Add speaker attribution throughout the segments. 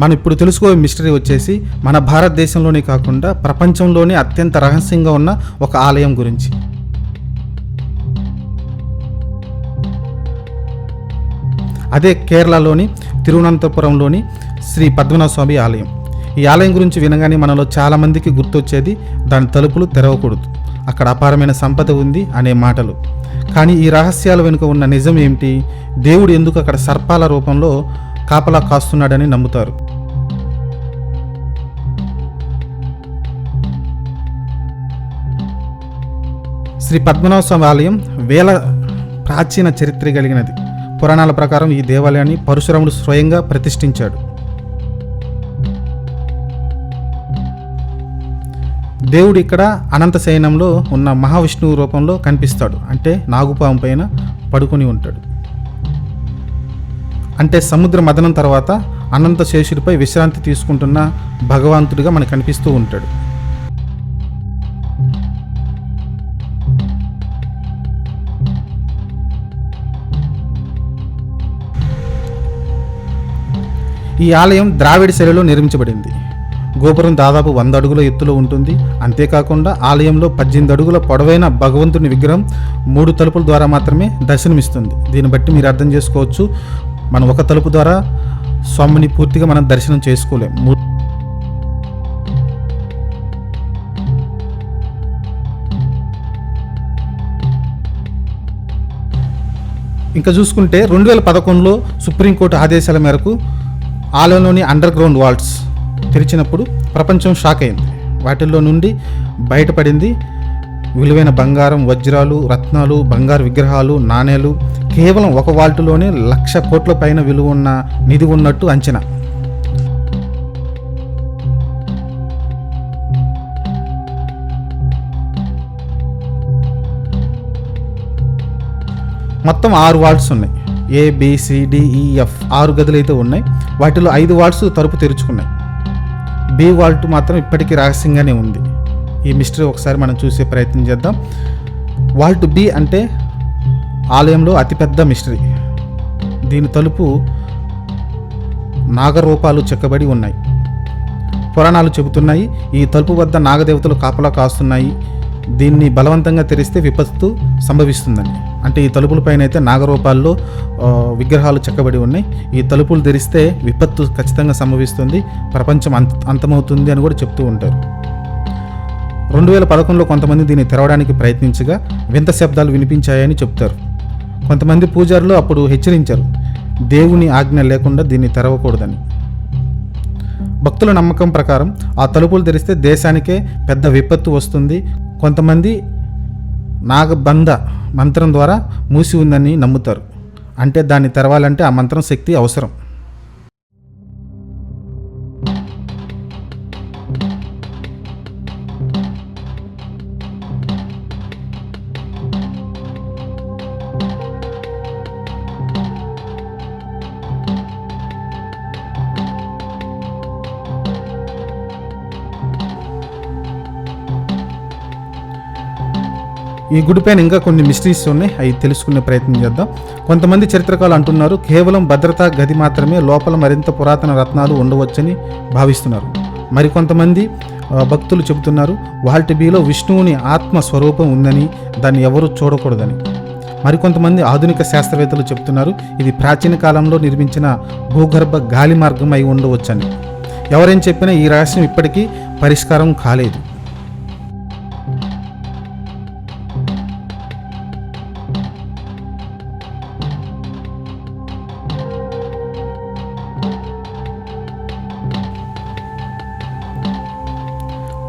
Speaker 1: మనం ఇప్పుడు తెలుసుకోవే మిస్టరీ వచ్చేసి మన భారతదేశంలోనే కాకుండా ప్రపంచంలోనే అత్యంత రహస్యంగా ఉన్న ఒక ఆలయం గురించి. అదే కేరళలోని తిరువనంతపురంలోని శ్రీ పద్మనాభ స్వామి ఆలయం. ఈ ఆలయం గురించి వినగానే మనలో చాలామందికి గుర్తొచ్చేది దాని తలుపులు తెరవకూడదు. అక్కడ అపారమైన సంపద ఉంది అనే మాటలు. కానీ ఈ రహస్యాల వెనుక ఉన్న నిజం ఏమిటి? దేవుడు ఎందుకు అక్కడ సర్పాల రూపంలో కాపలా కాస్తున్నాడని నమ్ముతారు. శ్రీ పద్మనాభ స్వామి ఆలయం వేల ప్రాచీన చరిత్ర కలిగినది. పురాణాల ప్రకారం ఈ దేవాలయాన్ని పరశురాముడు స్వయంగా ప్రతిష్ఠించాడు. దేవుడు ఇక్కడ అనంత శయనంలో ఉన్న మహావిష్ణువు రూపంలో కనిపిస్తాడు. అంటే నాగుపాము పైన పడుకొని ఉంటాడు. అంటే సముద్ర మదనం తర్వాత అనంత శేషుడిపై విశ్రాంతి తీసుకుంటున్న భగవంతుడిగా మనకు కనిపిస్తూ ఉంటాడు. ఈ ఆలయం ద్రావిడ శైలిలో నిర్మించబడింది. గోపురం దాదాపు వంద అడుగుల ఎత్తులో ఉంటుంది. అంతేకాకుండా ఆలయంలో పద్దెనిమిది అడుగుల పొడవైన భగవంతుని విగ్రహం మూడు తలుపుల ద్వారా మాత్రమే దర్శనమిస్తుంది. దీన్ని బట్టి మీరు అర్థం చేసుకోవచ్చు. మనం ఒక తలుపు ద్వారా స్వామిని పూర్తిగా మనం దర్శనం చేసుకోలేం. ఇంకా చూసుకుంటే రెండు వేల పదకొండులో సుప్రీంకోర్టు ఆదేశాల మేరకు ఆలయంలోని అండర్ గ్రౌండ్ వాల్స్ తెరిచినప్పుడు ప్రపంచం షాక్ అయింది. వాటిల్లో నుండి బయటపడింది విలువైన బంగారం వజ్రాలు రత్నాలు బంగారు విగ్రహాలు నాణేలు. కేవలం ఒక వాల్టులోనే లక్ష కోట్ల పైన విలువ ఉన్న నిధి ఉన్నట్టు అంచనా. మొత్తం ఆరు వాల్ట్స్ ఉన్నాయి. ఏ బిసిడిఈఎఫ్ e, ఆరు గదులు అయితే ఉన్నాయి. వాటిలో ఐదు వాల్ట్స్ తలుపు తెరుచుకున్నాయి. బి వాల్ట్ మాత్రం ఇప్పటికీ రహస్యంగానే ఉంది. ఈ మిస్టరీ ఒకసారి మనం చూసే ప్రయత్నం చేద్దాం. వాల్ట్ బి అంటే ఆలయంలో అతిపెద్ద మిస్టరీ. దీని తలుపు నాగరూపాలు చెక్కబడి ఉన్నాయి. పురాణాలు చెబుతున్నాయి. ఈ తలుపు వద్ద నాగదేవతలు కాపలా కాస్తున్నాయి. దీన్ని బలవంతంగా తెరిస్తే విపత్తు సంభవిస్తుందని. అంటే ఈ తలుపులపైన అయితే నాగరూపాల్లో విగ్రహాలు చెక్కబడి ఉన్నాయి. ఈ తలుపులు తెరిస్తే విపత్తు ఖచ్చితంగా సంభవిస్తుంది. ప్రపంచం అంత అంతమవుతుంది అని కూడా చెప్తూ ఉంటారు. రెండు వేల పదకొండులో కొంతమంది దీన్ని తెరవడానికి ప్రయత్నించగా వింత శబ్దాలు వినిపించాయని చెప్తారు. కొంతమంది పూజారులు అప్పుడు హెచ్చరించారు దేవుని ఆజ్ఞ లేకుండా దీన్ని తెరవకూడదని. భక్తుల నమ్మకం ప్రకారం ఆ తలుపులు తెరిస్తే దేశానికే పెద్ద విపత్తు వస్తుంది. కొంతమంది నాగబంధ మంత్రం ద్వారా మూసి ఉందని నమ్ముతారు. అంటే దాన్ని తెరవాలంటే ఆ మంత్రం శక్తి అవసరం. ఈ గుడి పైన ఇంకా కొన్ని మిస్టరీస్ ఉన్నాయి. అవి తెలుసుకునే ప్రయత్నం చేద్దాం. కొంతమంది చరిత్రకారులు అంటున్నారు కేవలం భద్రతా గది మాత్రమే లోపల మరింత పురాతన రత్నాలు ఉండవచ్చని భావిస్తున్నారు. మరికొంతమంది భక్తులు చెబుతున్నారు వాల్ట్ బీలో విష్ణువుని ఆత్మ స్వరూపం ఉందని దాన్ని ఎవరూ చూడకూడదని. మరికొంతమంది ఆధునిక శాస్త్రవేత్తలు చెబుతున్నారు ఇది ప్రాచీన కాలంలో నిర్మించిన భూగర్భ గాలి మార్గం అయి ఉండవచ్చని. ఎవరేం చెప్పినా ఈ రహస్యం ఇప్పటికీ పరిష్కారం కాలేదు.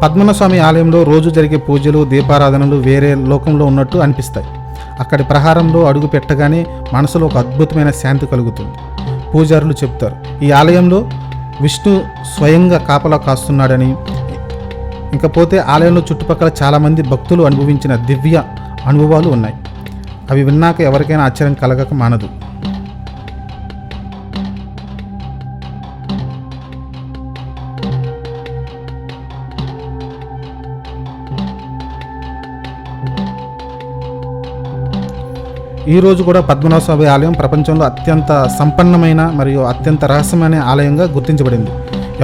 Speaker 1: పద్మనాభస్వామి ఆలయంలో రోజు జరిగే పూజలు దీపారాధనలు వేరే లోకంలో ఉన్నట్టు అనిపిస్తాయి. అక్కడి ప్రహారంలో అడుగు పెట్టగానే మనసులో ఒక అద్భుతమైన శాంతి కలుగుతుంది. పూజారులు చెప్తారు ఈ ఆలయంలో విష్ణు స్వయంగా కాపలా కాస్తున్నాడని. ఇంకపోతే ఆలయంలో చుట్టుపక్కల చాలామంది భక్తులు అనుభవించిన దివ్య అనుభవాలు ఉన్నాయి. అవి విన్నాక ఎవరికైనా ఆశ్చర్యం కలగక మానదు. ఈ రోజు కూడా పద్మనాభ స్వామి ఆలయం ప్రపంచంలో అత్యంత సంపన్నమైన మరియు అత్యంత రహస్యమైన ఆలయంగా గుర్తించబడింది.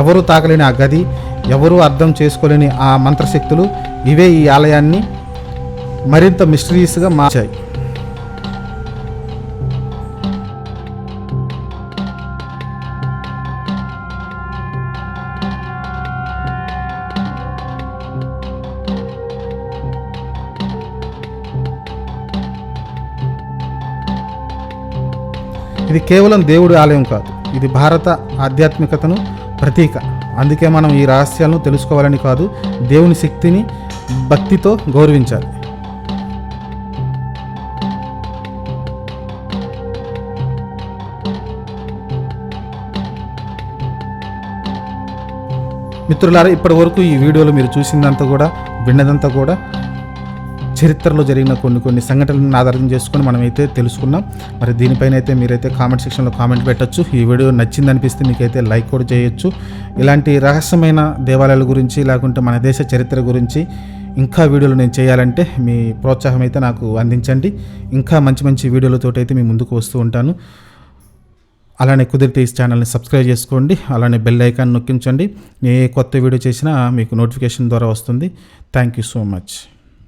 Speaker 1: ఎవరూ తాకలేని ఆ గది ఎవరూ అర్థం చేసుకోలేని ఆ మంత్రశక్తులు ఇవే ఈ ఆలయాన్ని మరింత మిస్టరీస్గా మార్చాయి. ఇది కేవలం దేవుడి ఆలయం కాదు. ఇది భారత ఆధ్యాత్మికతను ప్రతీక. అందుకే మనం ఈ రహస్యాలను తెలుసుకోవాలని కాదు దేవుని శక్తిని భక్తితో గౌరవించాలి. మిత్రులారా ఇప్పటి వరకు ఈ వీడియోలో మీరు చూసిందంతా కూడా విన్నదంతా కూడా చరిత్రలో జరిగిన కొన్ని కొన్ని సంఘటనలను ఆధారం చేసుకొని మనమైతే తెలుసుకున్నాం. మరి దీనిపైన అయితే మీరైతే కామెంట్ సెక్షన్లో కామెంట్ పెట్టొచ్చు. ఈ వీడియో నచ్చింది అనిపిస్తే మీకైతే లైక్ కూడా చేయొచ్చు. ఇలాంటి రహస్యమైన దేవాలయాల గురించి లేకుంటే మన దేశ చరిత్ర గురించి ఇంకా వీడియోలు నేను చేయాలంటే మీ ప్రోత్సాహం అయితే నాకు అందించండి. ఇంకా మంచి మంచి వీడియోలతో అయితే మీ ముందుకు వస్తూ ఉంటాను. అలానే కుదిరితే ఈ ఛానల్ని సబ్స్క్రైబ్ చేసుకోండి. అలానే బెల్ ఐకాన్ నొక్కించండి. ఏ కొత్త వీడియో చేసినా మీకు నోటిఫికేషన్ ద్వారా వస్తుంది. Thank you so much